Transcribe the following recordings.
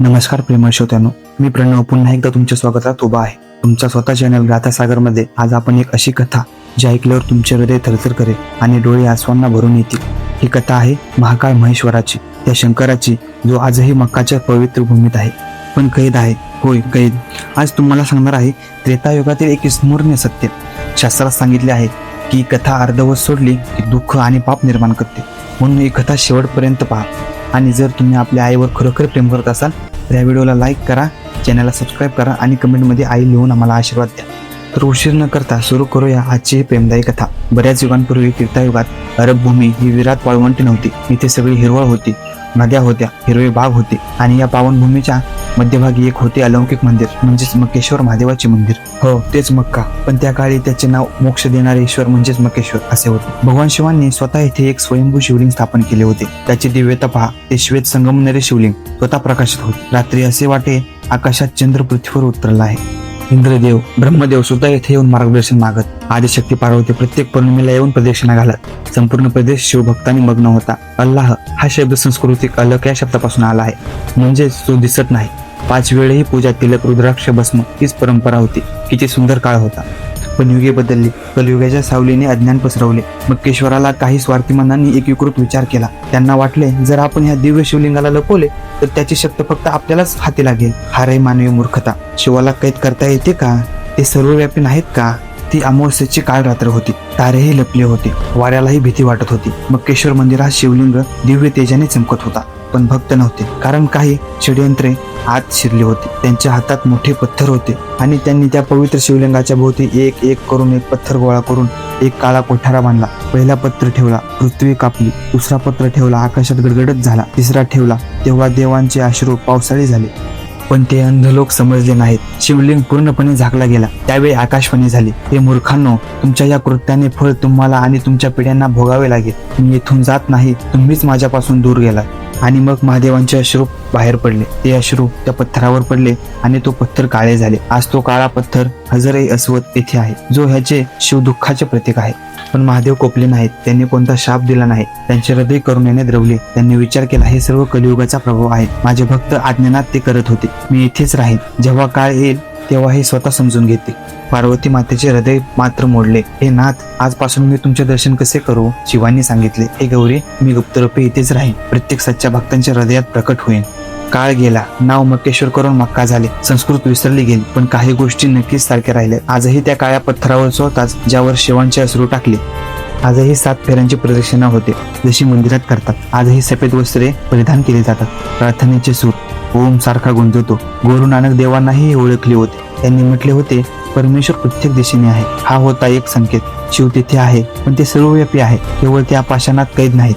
नमस्कार प्रेमळ श्रोत्यानो मी प्रणव पुन्हा एकदा तुमच्या स्वागतात उभा आहे. तुमच्या स्वतः चॅनल गाथा मध्ये आज आपण एक अशी कथा जी ऐकल्यावर तुमचे हृदय थरथर करेल आणि डोळे आसवांना भरून येतील. ही कथा आहे महाकाळ महेश्वराची. त्या शंकराची जो आजही मक्काच्या पवित्र भूमीत आहे. पण कैद आहे. होय कैद. आज तुम्हाला सांगणार आहे त्रेतायुगातील एक स्मरणीय सत्य. शास्त्रात सांगितले आहे की कथा अर्धवत सोडली की दुःख आणि पाप निर्माण करते. म्हणून ही कथा शेवटपर्यंत पहा. आणि जर तुम्ही आपल्या आईवर खरोखर प्रेम करत असाल तर या व्हिडिओला लाईक करा चॅनलला सबस्क्राईब करा आणि कमेंटमध्ये आई लिहून आम्हाला आशीर्वाद द्या. तर उशीर न करता सुरू करूया आजची प्रेमदायी कथा. बऱ्याच युगांपूर्वी तीर्थायुगात अरबभूमी ही विराट वाळवंटी नव्हती. इथे सगळी हिरवळ होती. नद्या होत्या हिरवे बाग होते आणि या पावनभूमीच्या मध्यभागी एक होते अलौकिक मंदिर म्हणजेच मकेश्वर महादेवाचे मंदिर. हो तेच मक्का. पण त्या काळी त्याचे नाव मोक्ष देणारे ईश्वर म्हणजेच मकेश्वर असे होते. भगवान शिवांनी स्वतः येथे एक स्वयंभू शिवलिंग स्थापन केले होते. त्याची दिव्यता पहा ते श्वेत संगमनेरी शिवलिंग स्वतः प्रकाशित होते. रात्री असे वाटे आकाशात चंद्र पृथ्वीवर उतरला आहे. इंद्रदेव ब्रह्मदेव सुद्धा येथे येऊन मार्गदर्शन मागत आदिशक्ती पार्वती प्रत्येक पौर्णिमेला येऊन प्रदक्षिणा घालत. संपूर्ण प्रदेश शिवभक्तांनी मग्न होता. अल्लाह हा शब्द संस्कृतिक अलक या शब्दापासून आला आहे. म्हणजेच तो दिसत नाही. पाच वेळेही पूजा तिलक रुद्राक्ष भस्म हीच परंपरा होती. किती सुंदर काळ होता. पण युगे बदलली. कलयुगाच्या सावलीने अज्ञान पसरवले. मक्केश्वराला काही स्वार्थी मनांनी विचार केला. त्यांना वाटले जर आपण ह्या दिव्य शिवलिंगाला लपवले तर त्याची शक्त फक्त आपल्यालाच हाती लागेल. हारही मानवी मूर्खता. शिवाला कैद करता येते का? ते सर्वव्यापी नाहीत का? ती अमावस्येची काळ रात्र होती. तारेही लपले होते. वाऱ्यालाही भीती वाटत होती. मक्केश्वर मंदिरात शिवलिंग दिव्य तेजाने चमकत होता. पण भक्त नव्हते. कारण काही षडयंत्रे आत शिरली होती. त्यांच्या हातात मोठे पत्थर होते आणि त्यांनी त्या पवित्र शिवलिंगाच्या भोवती एक एक करून एक पत्थर गोळा करून एक काळा कोठारा बांधला. पहिला पत्र ठेवला. पृथ्वी कापली. दुसरा पत्र ठेवला. आकाशात गडगडत झाला. तिसरा ठेवला. तेव्हा देवांचे अश्रू पावसाळी झाले. पण ते अंध लोक समजले नाहीत. शिवलिंग पूर्णपणे झाकला गेला. त्यावेळी आकाशवाणी झाली हे मूर्खांनो तुमच्या या कृत्याने फळ तुम्हाला आणि तुमच्या पिढ्यांना भोगावे लागेल. मी येथून जात नाही. तुम्हीच माझ्यापासून दूर गेलात. आणि मग महादेवांचे अश्रू बाहेर पडले. ते अश्रू त्या पत्थरावर पडले आणि तो पत्थर काळे झाले. आज तो काळा पत्थर हजरही अस्वत येथे आहे जो ह्याचे शिवदुःखाचे प्रतीक आहे. पण महादेव कोपले नाहीत. त्यांनी कोणता शाप दिला नाही. त्यांचे हृदय करुणेने द्रवले. त्यांनी विचार केला हे सर्व कलियुगाचा प्रभाव आहे माझे भक्त आज्ञानात ते करत होते. मी इथेच राहीन. जेव्हा काळ येईल तेव्हा हे स्वतः समजून घेते. पार्वती मातेचे हृदय मात्र मोडले. हे नाथ आजपासून मी तुमचे दर्शन कसे करू? शिवानी सांगितले. हे गौरी मी गुप्तरूपे इथेच राहीन. प्रत्येक सच्च्या भक्तांच्या हृदयात प्रकट होईल काळ गेला. नाव मक्केश्वर करून मक्का झाले. संस्कृत विसरली गेली पण काही गोष्टी नक्कीच सारख्या राहिल्या. आजही त्या काळ्या पत्थरावर स्वतःच ज्यावर शिवांचे असरू टाकले. आजही सात फेऱ्यांची प्रदक्षिणा होते जशी मंदिरात करतात. आजही सफेद वस्त्रे परिधान केली जातात. प्रार्थनेचे सूर. ओम सारखा गुंजवतो. गुरु नानक देवांनाही ओळखले होते. त्यांनी म्हटले होते परमेश्वर प्रत्येक दिशेने आहे. हा होता एक संकेत. शिव तिथे आहे पण ते सर्वव्यापी आहे. केवळ त्या पाषाणात कैद नाहीत.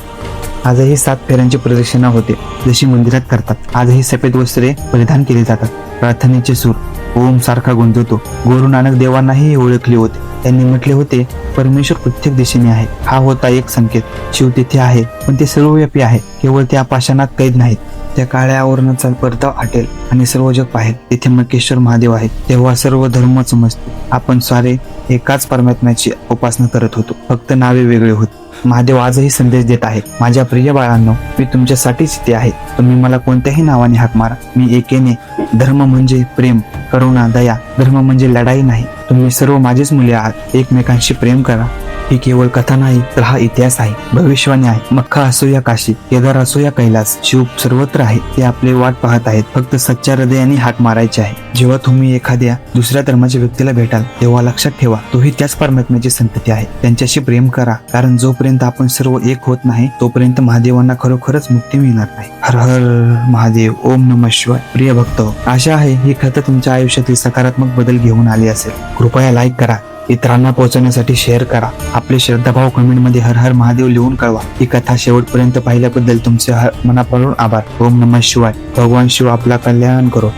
आजही सात फेऱ्यांची प्रदक्षिणा होते जशी मंदिरात करतात. आजही सफेद वस्त्रे परिधान केली जातात. प्रार्थनेचे सूर ओम सारखा गुंजवतो. गुरु नानक देवांनाही ओळखले होते. त्यांनी म्हटले होते परमेश्वर प्रत्येक दिशेने आहे. हा होता एक संकेत. शिव तिथे आहे पण ते सर्वव्यापी आहे. केवळ त्या पाषाणात कैद नाहीत. त्या काळ्या आवरणाचा परताव आटेल आणि सर्व जग पाहेल. तिथे मकेश्वर महादेव आहे. तेव्हा सर्व धर्म समजते आपण सारे एकाच परमात्म्याची उपासना करत होतो. फक्त नावे वेगळे होते. महादेव आजही संदेश देत आहे माझ्या प्रिय बाळांनो मी तुमच्यासाठीच इथे आहे. तुम्ही मला कोणत्याही नावाने हाक मारा. मी एकेने धर्म म्हणजे प्रेम करुणा दया. धर्म म्हणजे लढाई नाही. तुम्ही सर्व माझीच मुले आहात. एकमेकांशी प्रेम करा. ही केवळ कथा नाही तर हा इतिहास आहे भविष्यवाणी आहे. मक्का असो या काशी केदार असो या कैलास शिव सर्वत्र आहे ते आपले वाट पाहत आहेत. फक्त सच्च्या हृदयाने हाक मारायचे आहे. जेव्हा तुम्ही एखाद्या दुसऱ्या धर्माच्या व्यक्तीला भेटाल तेव्हा लक्षात ठेवा तोही त्याच परमात्म्याची संतती आहे. त्यांच्याशी प्रेम करा कारण जोपर्यंत आपण सर्व एक होत नाही तोपर्यंत महादेवांना खरोखरच मुक्ती मिळणार नाही. हर हर महादेव ओम नम शिवाय. प्रिय भक्त आशा आहे ही कथा तुमच्या आयुष्यातील सकारात्मक बदल घेऊन आली असेल. कृपया लाईक करा. इतरांना पोहोचवण्यासाठी शेअर करा. आपले श्रद्धाभाव कमेंटमध्ये हर हर महादेव लिहून कळवा. ही कथा शेवटपर्यंत पाहिल्याबद्दल तुमचे हर- मनापासून आभार. ओम नमः शिवाय. भगवान शिव आपला कल्याण करो.